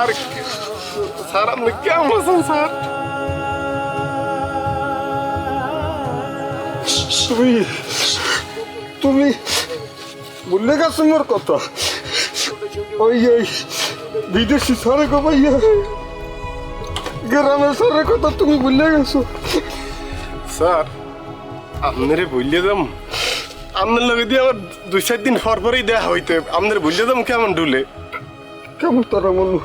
Sir sir আপনি কেমন আছেন স্যার? তুমি তুমি ভুলে গেছো মোর কথা। ওই এই বিদেশি সরে গো ভাইয়া। গ্রামের সরের কথা তুমি ভুলে গেছো। স্যার আপনারে বললে যাম। আপনার লগে দিয়ে আমার দুই চার দিন পর পরেই দেখা হইতে। আপনার বললে যাম কেমন ডুলে? কেমন তারা মনু?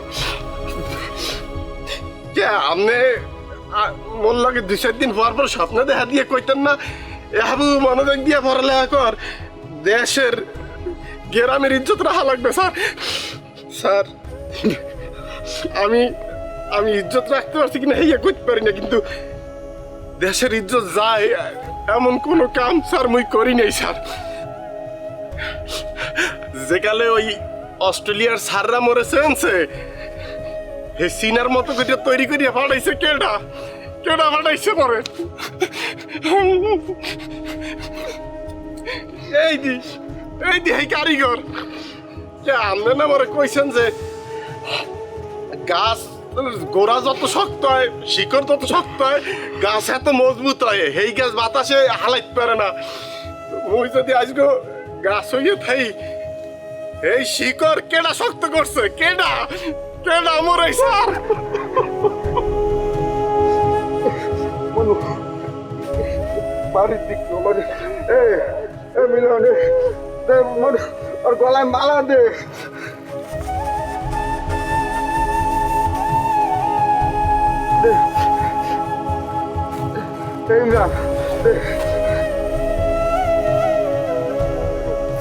কে আপনি মোর লাগে দুই চার দিন পর পর স্বপ্ন দেখা দিয়ে কইতেন না এ হাবু মনোযোগ দিয়ে পড়ালেখা কর, দেশের গ্রামের ইজ্জত রাখা লাগবে, স্যার। স্যার, আমি আমি ইজ্জত রাখতে পারছি কিনা ইয়ে করতে পারি না, কিন্তু দেশের ইজ্জত যায় এমন কোনো কাম, স্যার, মুই করি নাই, স্যার। যেকালে ওই অস্ট্রেলিয়ার স্যাররা মরেছে আনছে হে সিনার মতো করে তৈরি করিয়া পাঠাইছে কেডা? কেডা পাঠাইছে পরে? এই দি এই দি, এই কারিগর। কে আমনে না মরে কইছেন যে গাছ, গোড়া যত শক্ত হয়, শিকড় তত শক্ত হয়, গাছ এত মজবুত হয়, সেই গাছ বাতাসে হালাইতে পারে না। মুই যদি আজকে গাছ হইয়ে থাই, এই শিকড় কেডা শক্ত করছে? কেডা? কেডা মরে স্যার মনু বাড়ির দিক তো মানে এ এ মিলনে দে ওর গলায় মালা দে। দে। এই না দে।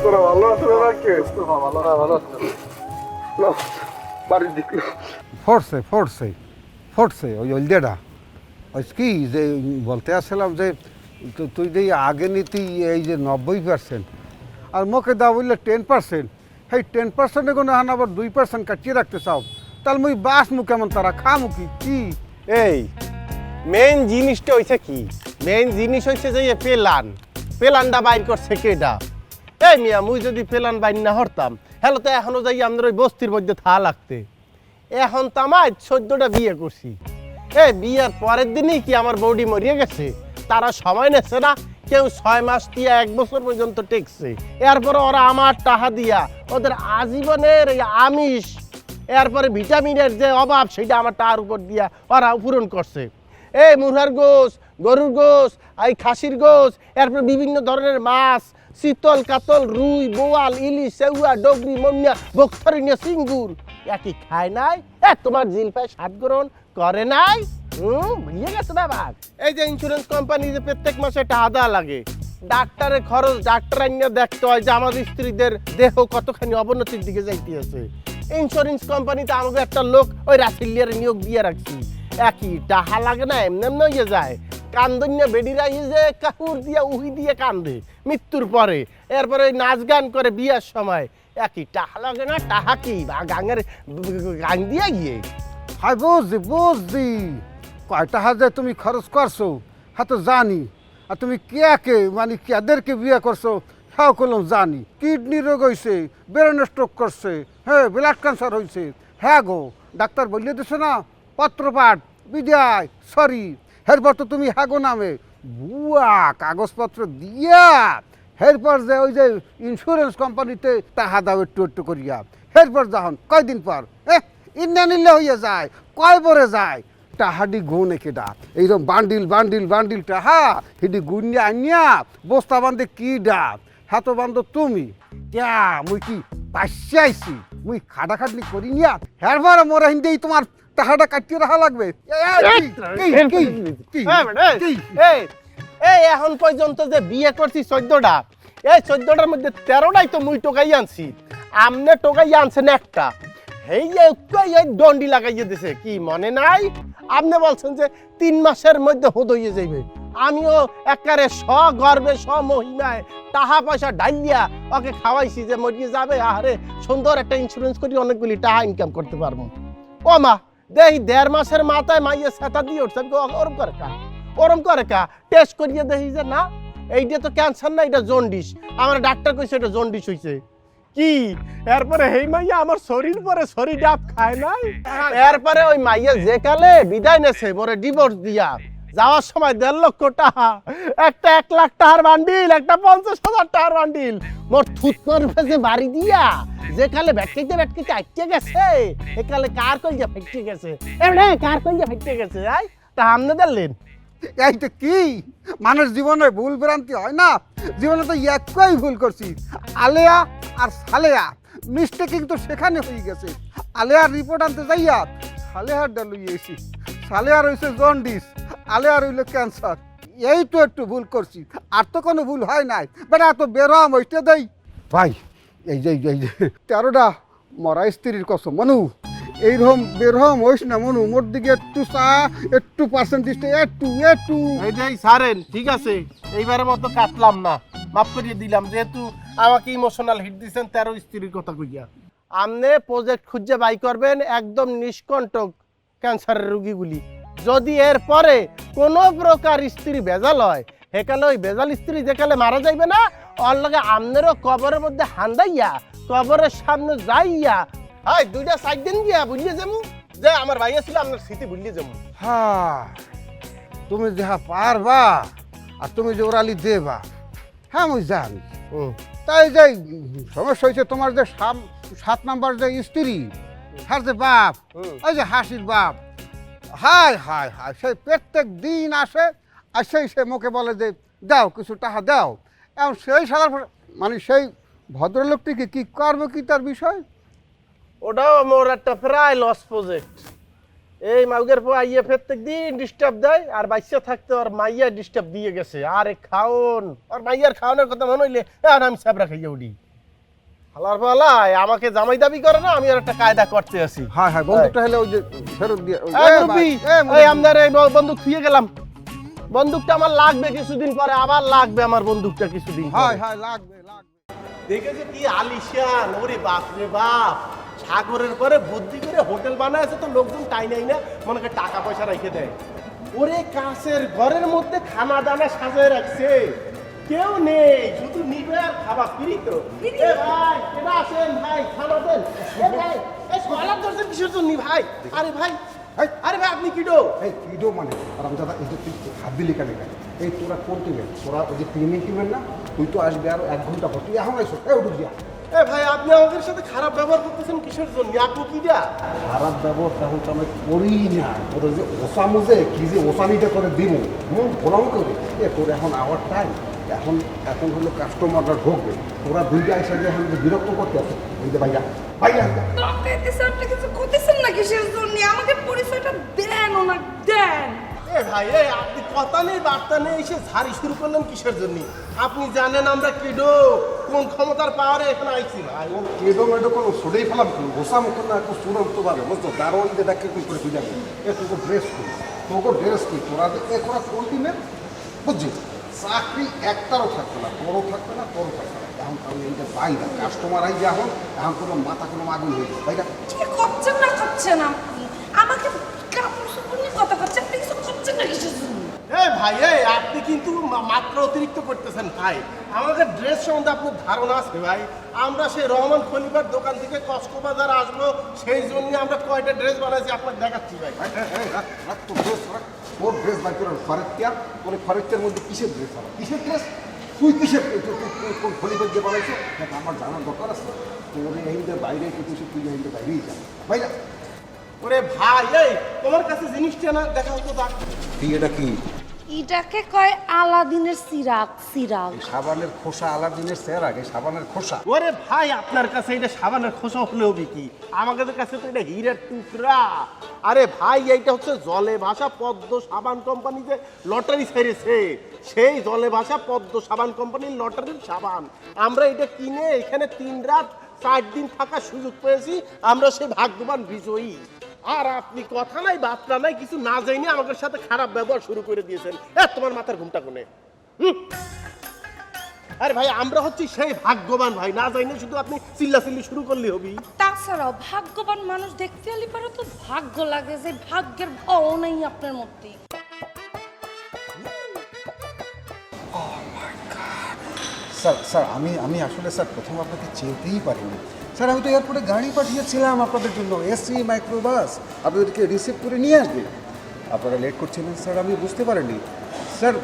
তোরা ভালো আছে না কে? ভালো ভালো না। বাড়ির দিক। ফোরসে ফোরসে ফোরসে ওই হলদেটা ওই কি যে বলতে আসছিলাম যে তুই যে আগে নিতি এই যে নব্বই পার্সেন্ট আর মুখে দা বললে টেন পার্সেন্ট সেই টেন পার্সেন্টে কোনো এখন আবার দুই পার্সেন্ট কাটিয়ে রাখতে চাও? তাহলে মুই বাস মু কেমন তারা খামু কি? কি? এই মেইন জিনিসটা হইছে কি? মেইন জিনিস হইছে যে পেলান। পেলানটা বাইর করছে কেডা? এই মিয়া, মুই যদি পেলান বাইর না হরতাম হ্যালো তো এখনও যাই আমাদের ওই বস্তির মধ্যে থা লাগতে। এখন তো আমার চোদ্দটা বিয়ে করছি। এই বিয়ের পরের দিনই কি আমার বৌডি মরিয়ে গেছে? তারা সময় নেছে না, কেউ ছয় মাস দিয়ে এক বছর পর্যন্ত টেকছে। এরপরে ওরা আমার টাহা দিয়া ওদের আজীবনের আমিষ, এরপরে ভিটামিনের যে অভাব, সেটা আমার টার উপর দিয়া ওরা পূরণ করছে। এই মুরহার গোস গরুর গোস এই খাসির গোস এরপর বিভিন্ন ধরনের মাছ, শীতল, কাতল, রুই, বোয়াল, ইলিশ সেউয়া ডগরি, মন্যা বক্তরিনিয়া সিঙ্গুর। একই খায় নাই? এ, তোমার জিলপায় সাত গ্রহণ করে নাই? হুম, ভুলিয়ে গেছে ব্যাপার এই যে ইন্স্যুরেন্স কোম্পানি যে প্রত্যেক মাসে টাকা লাগে, ডাক্তারের খরচ ডাক্তার আনিয়ে দেখতে হয় যে আমাদের স্ত্রীদের দেহ কতখানি অবনতির দিকে যাইতেছে। ইন্স্যুরেন্স কোম্পানিতে আমাকে একটা লোক ওই রাসিলিয়ার নিয়োগ দিয়ে রাখছি। একই টাহা লাগে না, এমনি এমনি যায়। কান্দন্য বেডিরা যে কাকুর দিয়া উহি দিয়ে কান্দে। মৃত্যুর পরে। এরপরে ওই নাচ গান করে বিয়ার সময়। একই টাহা লাগে না, টাহা কি? গাঙের গান দিয়ে গিয়ে। হাই বুঝছি বুঝছি কয়টা হাজার তুমি খরচ করছ হ্যাঁ তো জানি। আর তুমি কে মানে কেদেরকে বিয়ে করছ হ্যাঁ করলাম জানি। কিডনি রোগ হয়েছে ব্রেন স্ট্রোক করছে হ্যাঁ ব্লাড ক্যান্সার হয়েছে হ্যাঁ গো, ডাক্তার বললে দিছে না, পত্রপাঠ, বিদায়, সরি। এরপর তো তুমি হ্যাঁ গো নামে। বুয়া, কাগজপত্র দিয়া। এরপর যে ওই যে ইন্স্যুরেন্স কোম্পানিতে তাহা দাও একটু একটু করিয়া। এরপর যখন কয়দিন পর? ইন্না নিলে হইয়া যায়, কয় পরে যায়? টাহাডি গুনে কেডা এইরকম বান্ডিল বান্ডিল বান্ডিল টাহা, হিডি গুনিয়া আনিয়া বস্তা বান্ধে কি ডাক হাতো বান্ধ তুমি। ক্যা মুই কি পাশে আইছি? মুই খাটা খাটনি করি নিয়া হেরবার মোরা হিন্দেই তোমার টাহাটা কাটিয়ে রাখা লাগবে। এই এখন পর্যন্ত যে বিয়ে করছি চোদ্দটা এই চোদ্দটার মধ্যে তেরোটাই তো মুই টোকাই আনছি। আমনে টোকাই আনছেন একটা। এই যে এই দণ্ডি লাগাইয়ে দিছে। কি মনে নাই? আপনি বলছেন যে তিন মাসের মধ্যে হুদ হইয়ে যাইবে। আমিও একারে স গর্বে স মহিমায় টাকা পয়সা ডাইলিয়া ওকে খাওয়াইছি যে মরিয়ে যাবে। আরে সুন্দর একটা ইন্স্যুরেন্স করি অনেকগুলি টাকা ইনকাম করতে পারব। ও মা দেহি দেড় মাসের মাথায় মাইয়ে সেটা দিয়ে উঠছে। আমি ওরম করে কা? ওরম করে কা? টেস্ট করিয়ে দেখি যে না এইটা তো ক্যান্সার না এটা জন্ডিস আমার ডাক্তার কইছে এটা জন্ডিস হইছে। কি? এরপরে হেই মাইয়া আমার শরীর পরে শরীর ডাব খায় নাই? এরপরে ওই মাইয়া যে কালে বিদায় নেছে মোরে ডিভোর্স দিয়া। যাওয়ার সময় দেড় লক্ষ টাকা একটা এক লাখ টাকার বান্ডিল, একটা পঞ্চাশ হাজার টাকার বান্ডিল। মোর থুতমার ফেসে বাড়ি দিয়া, যে কালে ব্যাটকেতে ব্যাটকেতে আটকে গেছে, এ কালে কার কই যে ফেটকে গেছে এমনে কার কই যে ফেটকে গেছে? আই, তা আমনে দিলেন এইটা কি? মানুষ জীবনে ভুল ভ্রান্তি হয় না? জীবনে তো একই ভুল করছি। আলেয়া আর সালেয়া, মিস্টেকিং তো সেখানে হয়ে গেছে। আলেয়ার রিপোর্ট আনতে যাইয়া সালেহার ডাল লইয়েছি সালেহার হয়েছে জন্ডিস। আলেয়ার হইল ক্যান্সার। এই তো একটু ভুল করছি। আর তো কোনো ভুল হয় নাই। বেটা এত বেরোয়াম হইতে দেই। ভাই এই যে এই যে- এই যে। তেরোটা মরা স্ত্রীর কসম। মনু এইরকম বেরহম হইস না মনু। মোর দিকে একটু চা একটু পার্সেন্টেজ একটু একটু। এই যে সারেন ঠিক আছে। এইবারের মতো কাটলাম না। মাফ করিয়ে দিলাম। যেহেতু আমাকে ইমোশনাল হিট দিছেন তেরো স্ত্রীর কথা কইয়া। আপনি প্রজেক্ট খুঁজে বাই করবেন একদম নিষ্কণ্টক ক্যান্সারের রুগীগুলি। যদি এর পরে কোনো প্রকার স্ত্রী ভেজাল হয় সেকালে ওই ভেজাল স্ত্রী যেকালে মারা যাইবে না ওর লগে আমনেরও কবরের মধ্যে হান্দাইয়া কবরের সামনে যাইয়া হাই দুইটা সাইড দিন গিয়া বুঝলিয়ে যাব যে আমার ভাই ছিল আপনার স্মৃতি ভুলিয়ে যাব হ্যাঁ তুমি যাহা পারবা আর তুমি যে ওরালি দেবা হ্যাঁ আমি জানি। তাই যে সমস্যা হয়েছে তোমার যে সাত নাম্বার যে স্ত্রী হার যে বাপ। ওই যে হাসির বাপ হায় হায় হায়, সেই প্রত্যেক দিন আসে আর সেই সে মুখে বলে যে, দাও কিছু টাকা দাও। এবং সেই সাধারণ মানে সেই ভদ্রলোকটিকে কি করবে কি তার বিষয়? ওটাও আমার একটা প্রায় লস প্রজেক্ট এই মাউগের পর আইয়ে প্রত্যেক দিন ডিস্টার্ব দেয়, আর বাইসে থাকতে আর মাইয়া ডিস্টার্ব দিয়ে গেছে। আরে খাওন আর মাইয়ার খাওয়ানোর কথা মনে হইলে আর আমি সাবরা খাইয়া উঠি। হালার পালাই আমাকে জামাই দাবি করে না আমি আর একটা কায়দা করতে আছি। হ্যাঁ হ্যাঁ বন্দুকটা হলে ওই যে ফেরত দিয়ে এই। আমাদের এই বন্দুক থুয়ে গেলাম। বন্দুকটা আমার লাগবে কিছুদিন পরে আবার লাগবে আমার বন্দুকটা কিছুদিন। হয় হয় লাগবে লাগবে। দেখেছে কি আলিশান? ওরে বাপ রে বাপ। সাগরের পরে বুদ্ধি করে হোটেল বানায় তো লোকজন তাই নাই না মনে করে টাকা পয়সা রেখে দেয়। ওরে কাছের ঘরের মধ্যে খানা দানা সাজায় রাখছে। কেউ নেই শুধু নিবে আর খাবার ফিরি তো। এ ভাই কেনা আসেন ভাই দেন। এ ভাই কিসের জন্য ভাই? আরে ভাই আরে ভাই আপনি কিডো? এই ইডো মানে? রামদাদা এই যে তুই হাত দিলি কেন কেন? এই তোরা কোন টিমের তোরা ওই যে টিমের না? তুই তো আসবি আরও এক ঘণ্টা পর। তুই এখন এসো এই উঠুক দিয়া এ ভাই আপনি আমাদের সাথে খারাপ ব্যবহার করতেছেন কিসের জন্য? আপনি কিডা খারাপ ব্যবহার তো আমি করি না। ওদের যে ওসামুজে কি যে ওসানিটা করে দিব হুম করে। এ তোর এখন আওয়ার টাইম এখন এখন হলো কাস্টমাররা ঢুকবে। তোরা দুইটা এসে যে এখন বিরক্ত করতে আছে। এই যে ভাইয়া ভাইয়া আপনি কিছু করতেছেন না কিসের জন্য আমাকে পরিচয়টা দেন ওনার দেন। এ ভাই এ আপনি কথা নেই বার্তা নেই এসে ঝাড়ি শুরু করলেন কিসের জন্য? আপনি জানেন আমরা কিডো কোন ক্ষমতার পাওয়ারে এখানে আইছি ভাই। ও কেদো মেডো কোনো ছড়েই ফেলাম গোসা মতো না একটু সুরম তো পাবে বুঝতো দারোয়ান যে ডাকে তুই করে তুই যাবি এ তোকে ড্রেস করি। তোকে ড্রেস করি তোরা যে এ তোরা কোন টিমের বুঝছি চাকরি একটারও থাকতো না তোরও থাকতো না তোরও থাকবে না। এখন আমি এইটা পাই না। কাস্টমার আই যে এখন এখন কোনো মাথা কোনো আগুন হয়ে যায় ভাইটা না আমাকে কথা কিছু করছেন না কিসের জন্য? ভাই আপনি কিন্তু মা- মাত্র অতিরিক্ত করতেছেন ভাই। আমাদের ড্রেস সম্বন্ধে আপনার ধারণা আছে ভাই। আমরা সেই রহমান খলিফার দোকান থেকে কসকোবাজার আসব সেই জন্য আমরা কয়টা ড্রেস বানাইছি আপনাকে দেখাচ্ছি ভাই। ড্রেস বাই তোর ফরেক বাই করে ফরেক কেয়ার মধ্যে কিসের ড্রেস হবে? কিসের ড্রেস তুই কিসের কোন খলিফার দিয়ে বানাইছো? দেখ আমার জানার দরকার আছে। তোর এই এইদের বাইরে কিছু তুই এই যে বাইরেই যা। ভাইরা ওরে ভাই এই তোমার কাছে জিনিসটা না দেখা হতো তুই এটা কি? এটাকে কয় আলাদিনের সিরাক সিরাক সাবানের খোসা আলাদিনের স্যার আগে সাবানের খোসা। ওরে ভাই আপনার কাছে এটা সাবানের খোসা হলেও বিকি? আমাদের কাছে তো এটা হীরের টুকরা। আরে ভাই এইটা হচ্ছে জলে ভাসা পদ্ম সাবান কোম্পানি যে লটারি ছেড়েছে। সেই জলে ভাসা পদ্ম সাবান কোম্পানির লটারির সাবান। আমরা এটা কিনে এখানে তিন রাত চার দিন থাকার সুযোগ পেয়েছি। আমরা সেই ভাগ্যবান বিজয়ী। আর আপনি কথা নাই বার্তা নাই কিছু না যাইনি আমাদের সাথে খারাপ ব্যবহার শুরু করে দিয়েছেন। এ তোমার মাথার ঘুমটা কোনে? আরে ভাই আমরা হচ্ছি সেই ভাগ্যবান ভাই। না যাই না শুধু আপনি চিল্লা চিল্লি শুরু করলে হবি। তাছাড়াও ভাগ্যবান মানুষ দেখতে হলে পারে তো ভাগ্য লাগে যে ভাগ্যের ভাও নেই আপনার মধ্যে। স্যার স্যার আমি আমি আসলে স্যার প্রথম আপনাকে চিনতেই পারিনি। স্যার, আমি তো এয়ারপোর্টে গাড়ি পাঠিয়েছিলাম আপনাদের জন্য, এসি, মাইক্রোবাস। আপনাদেরকে রিসিভ করে নিয়ে আসবে। আপনারা লেট করছিলেন, স্যার, আমি বুঝতে পারিনি। স্যার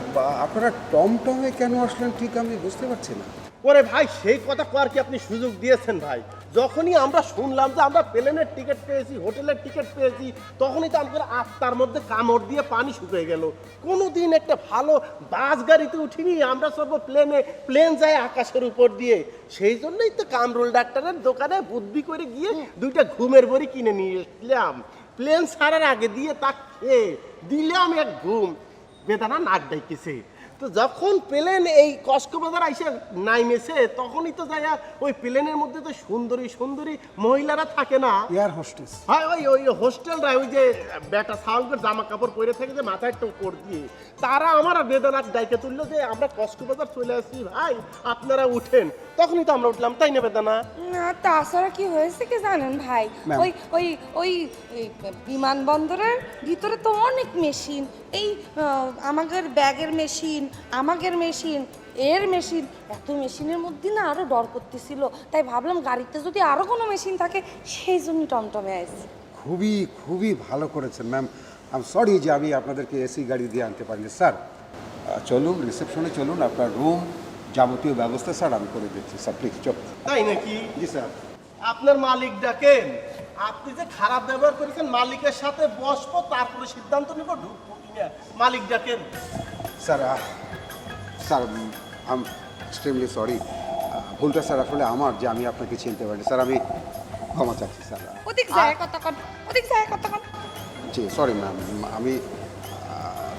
আপনারা টমটমে কেন আসলেন ঠিক আমি বুঝতে পারছি না। ওরে ভাই, সেই কথা কর কি আপনি সুযোগ দিয়েছেন ভাই? যখনই আমরা শুনলাম যে আমরা প্লেনের টিকিট পেয়েছি, হোটেলের টিকিট পেয়েছি, তখনই তো আমাদের আত্মার মধ্যে কামড় দিয়ে পানি শুকিয়ে গেল। কোনোদিন একটা ভালো বাস গাড়িতে উঠিনি আমরা সব প্লেনে, প্লেন যায় আকাশের উপর দিয়ে। সেই জন্যই তো কামরুল ডাক্তারের দোকানে বুদ্ধি করে গিয়ে দুইটা ঘুমের বড়ি কিনে নিয়ে এসলাম। প্লেন ছাড়ার আগে দিয়ে তা খেয়ে দিলাম এক ঘুম। বেদানা নাক ডাইতেছে তো যখন প্লেন এই কসকবাজার আইসে নাইমেছে তখনই তো যাইয়া ওই প্লেনের মধ্যে তো সুন্দরী সুন্দরী মহিলারা থাকে না। Air hostess. হ্যাঁ ওই ওই হোস্টেলরা ওই যে বেটা সাউন্ডের জামা কাপড় পরে থাকে যে মাথায় টোপর দিয়ে তারা আমার বেদনার ডাইকে তুললো যে আমরা কসকবাজার চলে আসি ভাই আপনারা উঠেন। তখনই তো আমরা উঠলাম তাই না বেদানা না তাছাড়া কি হয়েছে কি জানেন ভাই? ওই ওই ওই বিমানবন্দরের ভিতরে তো অনেক মেশিন। এই আমাদের ব্যাগের মেশিন আমাদের মেশিন এর মেশিন এত মেশিনের মধ্যে না আরও ডর করতেছিল। তাই ভাবলাম গাড়িতে যদি আরও কোনো মেশিন থাকে সেই জন্য টমটমে আসছি খুবই খুবই ভালো করেছেন ম্যাম আম সরি যে আমি আপনাদেরকে এসি গাড়ি দিয়ে আনতে পারিনি স্যার চলুন রিসেপশনে চলুন আপনার রুম যাবতীয় ব্যবস্থা স্যার আমি করে দিচ্ছি। স্যার প্লিজ চল তাই নাকি? জি স্যার। আপনার মালিক ডাকেন। আপনি যে খারাপ ব্যবহার করেছেন মালিকের সাথে বসবো তারপরে সিদ্ধান্ত নিব ঢুকবো কিনা? মালিক ডাকেন। Sir sir I'm extremely sorry ভুলটা স্যার আসলে আমার যে আমি আপনাকে চিনতে পারিনি। স্যার আমি ক্ষমা চাচ্ছি স্যার। ওদিক যায় কতক্ষণ ওদিক যায় কতক্ষণ জি সরি ম্যাম আমি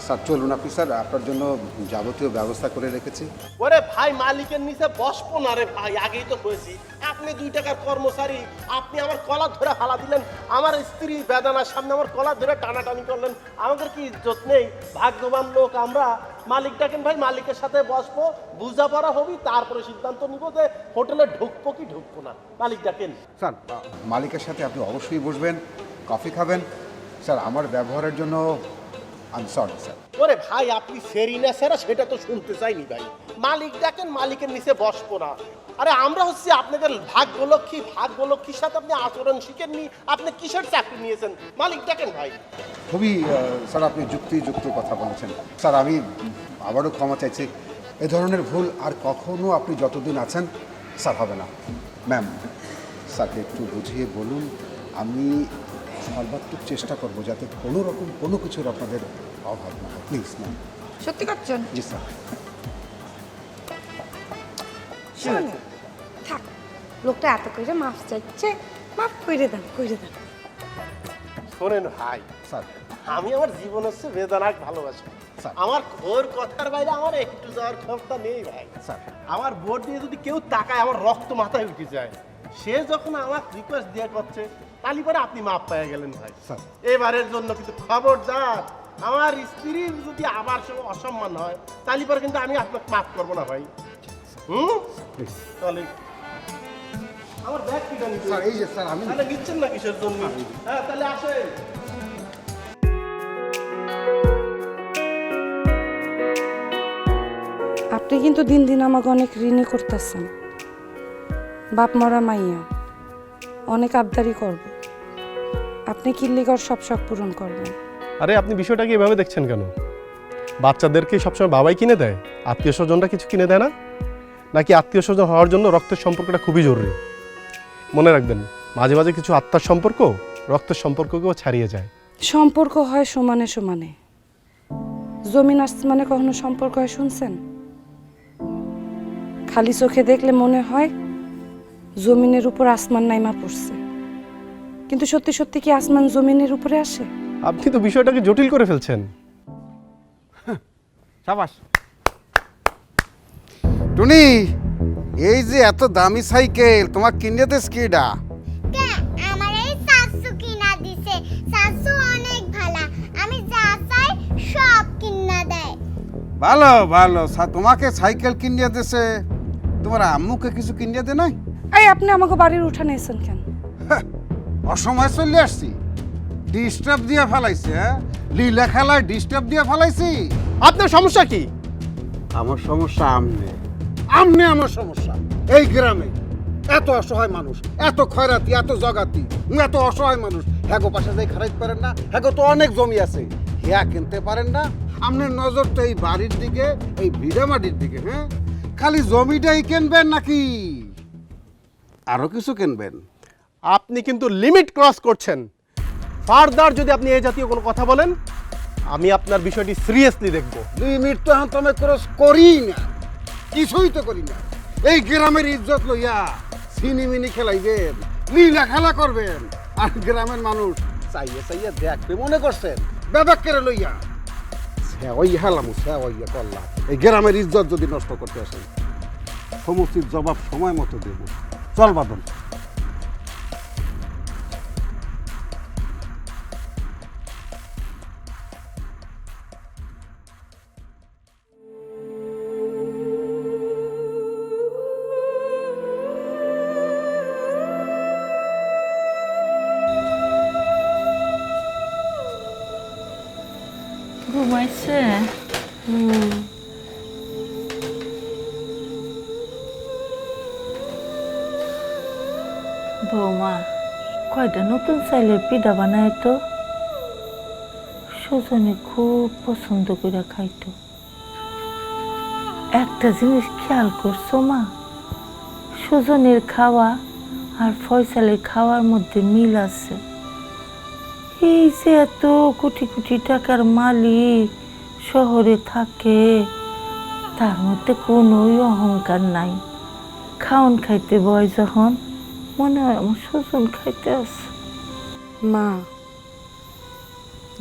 স্যার চলুন আপনি স্যার আপনার জন্য যাবতীয় ব্যবস্থা করে রেখেছি। ওরে ভাই মালিকের নিচে বসবো না রে ভাই আগেই তো কয়েছি আপনি দুই টাকার কর্মচারী আপনি আমার কলা ধরে হালা দিলেন আমার স্ত্রী বেদনার সামনে আমার কলা ধরে টানাটানি করলেন আমাদের কি ইজ্জত নেই? ভাগ্যবান লোক আমরা মালিক ডাকেন ভাই মালিকের সাথে বসবো বুঝাপড়া হবি তারপরে সিদ্ধান্ত নিব যে হোটেলে ঢুকবো কি ঢুকবো না। মালিক ডাকেন। স্যার মালিকের সাথে আপনি অবশ্যই বসবেন কফি খাবেন। স্যার আমার ব্যবহারের জন্য আই সরি স্যার ওরে ভাই আপনি সেরি না সেরা সেটা তো শুনতে চাইনি ভাই। মালিক ডাকেন মালিকের নিচে বসবো না। আরে আমরা হচ্ছে আপনাদের ভাগ্যলক্ষ্মী ভাগ্যলক্ষ্মীর সাথে আপনি আচরণ শিখেননি আপনি কিসের চাকরি নিয়েছেন? মালিক ডাকেন ভাই। খুবই স্যার আপনি যুক্তিযুক্ত কথা বলেছেন। স্যার আমি আবারও ক্ষমা চাইছি। এ ধরনের ভুল আর কখনো আপনি যতদিন আছেন স্যার হবে না। ম্যাম স্যারকে একটু বুঝিয়ে বলুন আমি সর্বাত্মক চেষ্টা করব যাতে কোনো রকম কোনো কিছুর আপনাদের অভাব না হয়। প্লিজ ম্যাম সত্যি করছেন? জি স্যার থাক। লোকটা এত করে মাফ চাইছে মাফ করে দেন করে দেন শোনেন ভাই স্যার আমি আমার জীবন হচ্ছে বেদনাক ভালোবাসি। আমার ঘোর কথার বাইরে আমার একটু যাওয়ার ক্ষমতা নেই ভাই। স্যার আমার ভোট দিয়ে যদি কেউ তাকায় আমার রক্ত মাথায় উঠে যায়। সে যখন আমার রিকোয়েস্ট দিয়ে করছে তালি পরে আপনি মাপ পেয়ে গেলেন ভাই। এবারের জন্য কিন্তু খবরদার। আমার স্ত্রীর যদি আবার সে অসম্মান হয় তালি পরে কিন্তু আমি আপনাকে মাফ করব না ভাই। হুম? তাহলে আমার ব্যাগ কিটা নিতে স্যার এই যে স্যার আমি তাহলে নিচ্ছেন না কিসের জন্য? হ্যাঁ তাহলে আসেন। আপনি কিন্তু দিন দিন আমাকে অনেক ঋণী করতেছেন। বাপ মরা মাইয়া অনেক আবদারি করব। আপনি কিল্লিগর সব শখ পূরণ করবেন? আরে আপনি বিষয়টাকে এভাবে দেখছেন কেন? বাচ্চাদেরকে সবসময় বাবাই কিনে দেয়? আত্মীয় স্বজনরা কিছু কিনে দেয় না? নাকি আত্মীয় স্বজন হওয়ার জন্য রক্তের সম্পর্কটা খুবই জরুরি? মনে রাখবেন মাঝে মাঝে কিছু আত্মার সম্পর্ক রক্তের সম্পর্ককেও ছাড়িয়ে যায়। সম্পর্ক হয় সমানে সমানে। জমিন আসমানে কখনো সম্পর্ক হয় শুনছেন? খালি চোখে দেখলে মনে হয় জমিনের উপর আসমান নাইমা পড়ছে। কিন্তু সত্যি সত্যি কি আসমান জমিনের উপরে আসে? আপনি তো বিষয়টাকে জটিল করে ফেলছেন। সাবাস। টুনি এই যে এত দামি সাইকেল তোমার কিনে দেশ কিডা কে? আমার এই শাশু কিনা দিছে। শাশু অনেক ভালো। আমি যা চাই সব কিনা দেয়। ভালো ভালো। সা- তোমাকে সাইকেল কিনে দেছে। তোমার আম্মুকে কিছু কিনে দে নাই? এই আপনি আমাকে বাড়ির উঠানে এসেছেন কেন? হ্যাঁ, অসময় চলে আসছি। ডিস্টার্ব দিয়ে ফেলাইছে হ্যাঁ? লীলা খেলায় ডিস্টার্ব দিয়ে ফেলাইছি। আপনার সমস্যা কি? আমার সমস্যা আমনে। আমনে আমার সমস্যা। এই গ্রামে এত অসহায় মানুষ এত খয়রাতি এত জগাতি এত অসহায় মানুষ। হ্যাগো পাশে যাই খারাইতে পারেন না হ্যাগো তো অনেক জমি আছে। হ্যাঁ কিনতে পারেন না আপনার নজর তো এই বাড়ির দিকে এই ভিড়ামাটির দিকে হ্যাঁ? খালি জমিটাই কিনবেন নাকি? আরও কিছু কিনবেন? আপনি কিন্তু লিমিট ক্রস করছেন। ফার্দার যদি আপনি এই জাতীয় কোনো কথা বলেন, আমি আপনার বিষয়টি সিরিয়াসলি দেখব। লিমিট তো তুমি ক্রস করি না। কিছুই তো করি না। এই গ্রামের ইজ্জত লইয়া সিনিমিনি খেলাইবেন, লীলা খেলা করবেন। আর গ্রামের মানুষ চাইয়ে চাইয়ে দেখবে, মনে করছেন? বেবাক করে লইয়া ওই গ্রামের ইজ্জত যদি নষ্ট করতে আসেন সমস্ত জবাব সময় মতো দেব। চল বাদন। কয়টা নতুন চাইলের পিঠা বানায় তো? সুজনে খুব পছন্দ করে খাইতো। একটা জিনিস খেয়াল করছ, মা? সুজনের খাওয়া আর ফয়সালের খাওয়ার মধ্যে মিল আছে। এই যে এত কোটি কোটি টাকার মালিক শহরে থাকে, তার মধ্যে কোনোই অহংকার নাই। খাওন খাইতে বয় যখন মনে হয় আমার সুজন খাইতে আছে। মা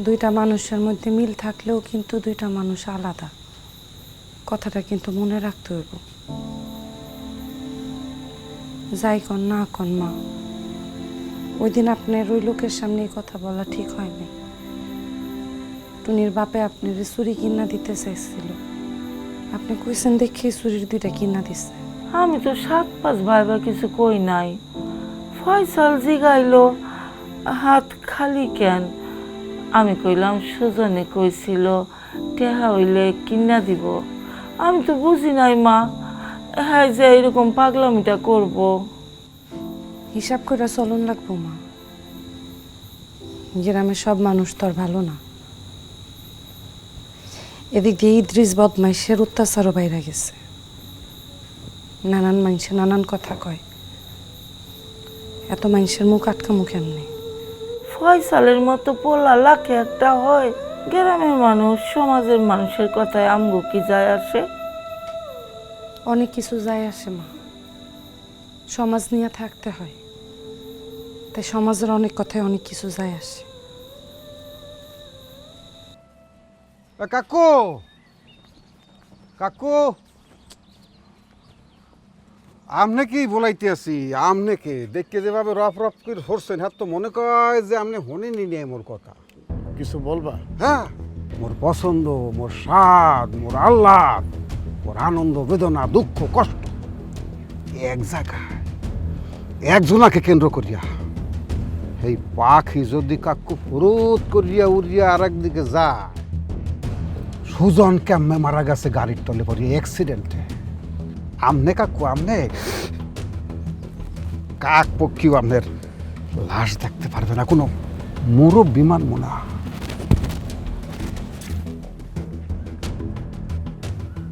দুইটা মানুষের মধ্যে মিল থাকলেও কিন্তু দুইটা মানুষ আলাদা। কথাটা কিন্তু মনে রাখতে হইব। যাই কন না কন মা ওই দিন আপনার ওই লোকের সামনে কথা বলা ঠিক হয়নি। টুনির বাপে আপনার চুরি কিনা দিতে চাইছিল। আপনি কইছেন দেখি চুরির দুইটা কিনা দিছে। আমি তো সাত পাঁচ ভাইবা কিছু কই নাই। ফয়সাল জিগাইলো। হাত খালি কেন? আমি কইলাম, সুজনে কইছিল, টেহা হইলে কিনা দিব। আমি তো বুঝি নাই, মা। হ্যাঁ যে এরকম পাগলামিটা করব। হিসাব করে চলন লাগবো, মা। গ্রামের সব মানুষ তো আর ভালো না। এদিক দিয়ে ইদ্রিস বদমাইশের অত্যাচারও বাইরে গেছে। নানান মানুষে নানান কথা কয়। এত মানুষের মুখ আটকা মুখ এমনি ফয়সালের মতো পোলা লাখে একটা হয় গ্রামের মানুষ সমাজের মানুষের কথায় আমগো কি যায় আসে? অনেক কিছু যায় আসে মা। সমাজ নিয়ে থাকতে হয়। তাই সমাজের অনেক কথায় অনেক কিছু যায় আসে। কাকু! কাকু! আমনে কি বলাইতে আছি? আমনে কে? দেখকে যেভাবে রফ রফ করে হরছেন হ্যাঁ তো মনে কয় যে আমনে হনেনি নিয়ে মোর কথা। কিছু বলবা? হ্যাঁ মোর পছন্দ মোর স্বাদ মোর আহ্লাদ মোর আনন্দ বেদনা দুঃখ কষ্ট। এক জায়গায় একজনাকে কেন্দ্র করিয়া এই পাখি যদি কাকু ফুরুত করিয়া উড়িয়া আর একদিকে যায় সুজন কেমনে মারা গেছে গাড়ির তলে পড়িয়ে? অ্যাক্সিডেন্টে আমনে কাকু আমনে। কাক পক্ষীও আপনার লাশ দেখতে পারবে না কোনো মোরব বিমান মোনা